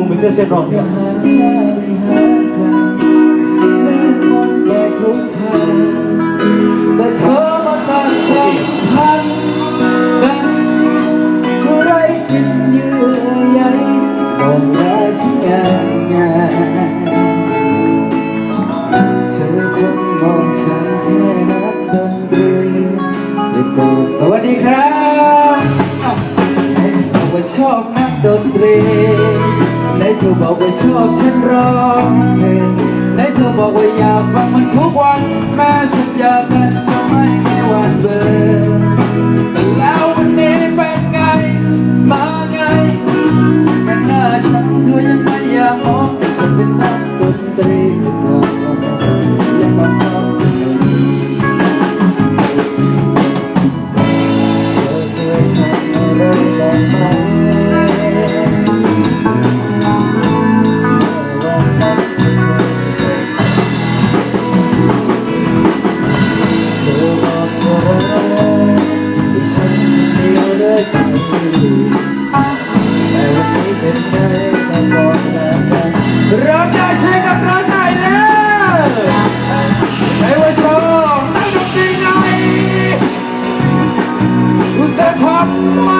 วงเป็นเจ้าเส้นรองที่หาไม่หาใครแม้คนแก่ทุกทางแต่เธอมาตัดสัมพันธ์กันไร้สิ่งยื้อใยบอกและชิ้นงาานเธอคงมองฉันแค่นักดนตรีด้เธอสวัสดีครับ ธอบอกว่าชอบฉันร้องเพลงไหนเธอบอกว่าอยากฟังมันทุกวัน แม้สัญญากันจะไม่มีวันเบื่อ top of my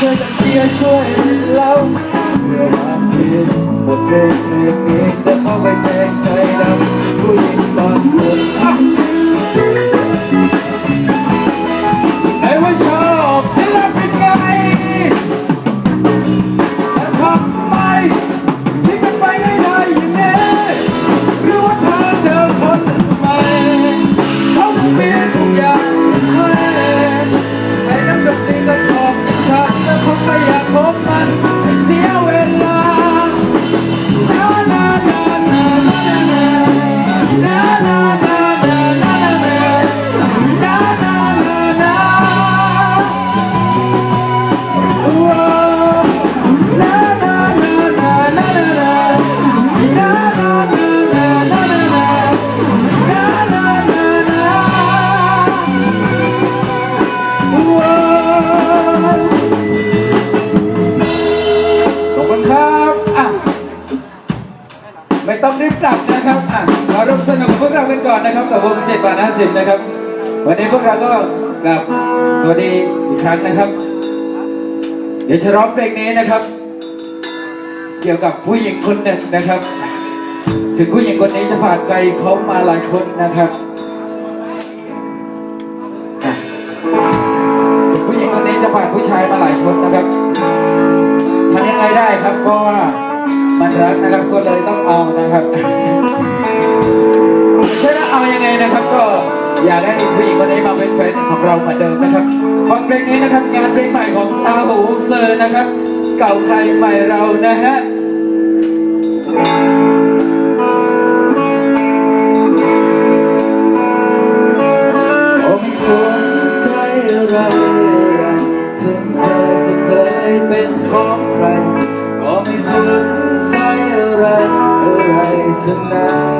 เธอจะเสียช่วยเราเมื่อวานเพียงบทเพลงเพลงนี้จะเข้าไป นุกับพวกเรากันก่อนนะครับกับวงเจ็ดบาทห้าสิบนะครับ วันนี้พวกเราก็กลับสวัสดีอีกครั้งนะครับ เดี๋ยวจะร้องเพลงนี้นะครับ เกี่ยวกับผู้หญิงคนหนึ่งนะครับ ถึงผู้หญิงคนนี้จะผ่านใจเขามาหลายคนนะครับผู้หญิงคนนี้จะผ่านผู้ชายมาหลายคนนะครับทำยังไงได้ครับเพราะว่ามันรักนะครับก็เลยต้องเอานะครับ ชนะเอายังไงนะครับ ก็อยากได้ผู้หญิงคนนี้มาเป็นแฟนของเราเหมือนเดิมนะครับฟังเพลงนี้นะครับงานเพลงใหม่ของตาหูเซอร์นะครับ เก่าไทยใหม่เรานะฮะผมควรใจอะไรถึงเธอจะเคยเป็นของใคร ก็ไม่สนใจอะไรอะไรทั้งนั้